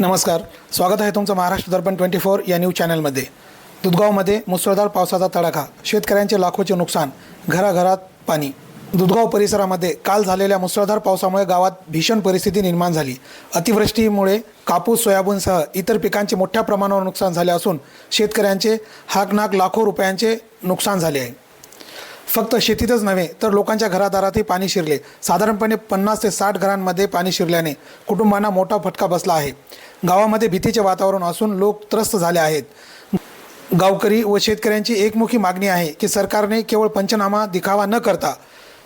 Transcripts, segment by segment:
नमस्कार. स्वागत आहे तुमचं महाराष्ट्र दर्पण ट्वेंटी फोर या न्यूज चॅनलमध्ये दुधगावमध्ये मुसळधार पावसाचा तडाखा. शेतकऱ्यांचे लाखोचे नुकसान. घराघरात पाणी. दुधगाव परिसरामध्ये काल झालेल्या मुसळधार पावसामुळे गावात भीषण परिस्थिती निर्माण झाली. अतिवृष्टीमुळे कापूस सोयाबीनसह इतर पिकांचे मोठ्या प्रमाणावर नुकसान झाले असून शेतकऱ्यांचे हाकनाक लाखो रुपयांचे नुकसान झाले आहे. फक्त शेतीतच नव्हे तर लोकांच्या घरादारातही पाणी शिरले. साधारणपणे पन्नास ते साठ घरांमध्ये पाणी शिरल्याने कुटुंबांना मोठा फटका बसला आहे. गावामध्ये भीतीचे वातावरण असून लोक त्रस्त झाले आहेत. गावकरी व शेतकऱ्यांची एकमुखी मागणी आहे की सरकारने केवळ पंचनामा दिखावा न करता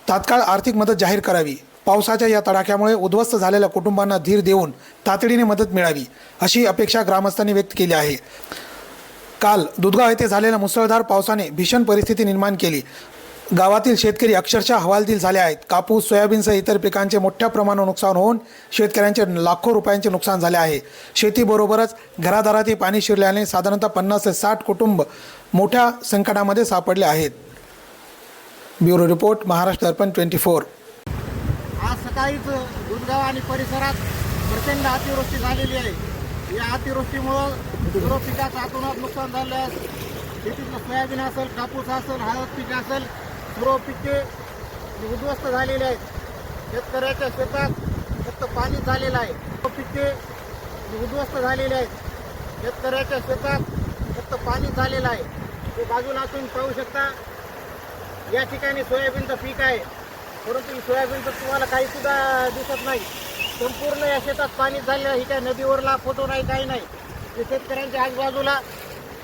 तात्काळ आर्थिक मदत जाहीर करावी. पावसाच्या या तडाख्यामुळे उद्ध्वस्त झालेल्या कुटुंबांना धीर देऊन तातडीने मदत मिळावी अशी अपेक्षा ग्रामस्थांनी व्यक्त केली आहे. काल दुधगाव येथे झालेल्या मुसळधार पावसाने भीषण परिस्थिती निर्माण केली. गावातील शेतकरी अक्षरशः हवालदिल झाले आहेत. कापूस सोयाबीनसह इतर पिकांचे मोठ्या प्रमाणावर नुकसान होऊन शेतकऱ्यांचे लाखो रुपयांचे नुकसान झाले आहे. शेतीबरोबरच घरादारातही पाणी शिरल्याने साधारणतः पन्नास ते साठ कुटुंब मोठ्या संकटामध्ये सापडले आहेत. Bureau report Maharashtra Darpan twenty four. आज सकाळीच दुधगाव आणि परिसरात प्रचंड अतिवृष्टी झालेली आहे. या अतिवृष्टीमुळं पिकाचं नुकसान झालं आहे. शेतीतलं सोयाबीन असेल कापूस असेल हळद पीक असेल सर्व पिके उद्ध्वस्त झालेले आहेत. शेतकऱ्याच्या शेतात फक्त पाणी झालेलं आहे. सर्व पिके उद्ध्वस्त झालेले आहेत. शेतकऱ्याच्या शेतात फक्त पाणी झालेलं आहे. ते बाजूला तुम्ही पाहू शकता. या ठिकाणी सोयाबीनचं पीक आहे. परंतु सोयाबीनचं तुम्हाला काही सुद्धा दिसत नाही. संपूर्ण या शेतात पाणी झालेलं आहे. ही काय नदीवरला फोटो नाही काही नाही. ते शेतकऱ्यांच्या आजूबाजूला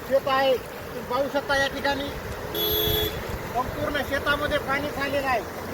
शेत आहे. तुम्ही पाहू शकता या ठिकाणी. संपूर्ण शेतामध्ये पाणी खालेलं आहे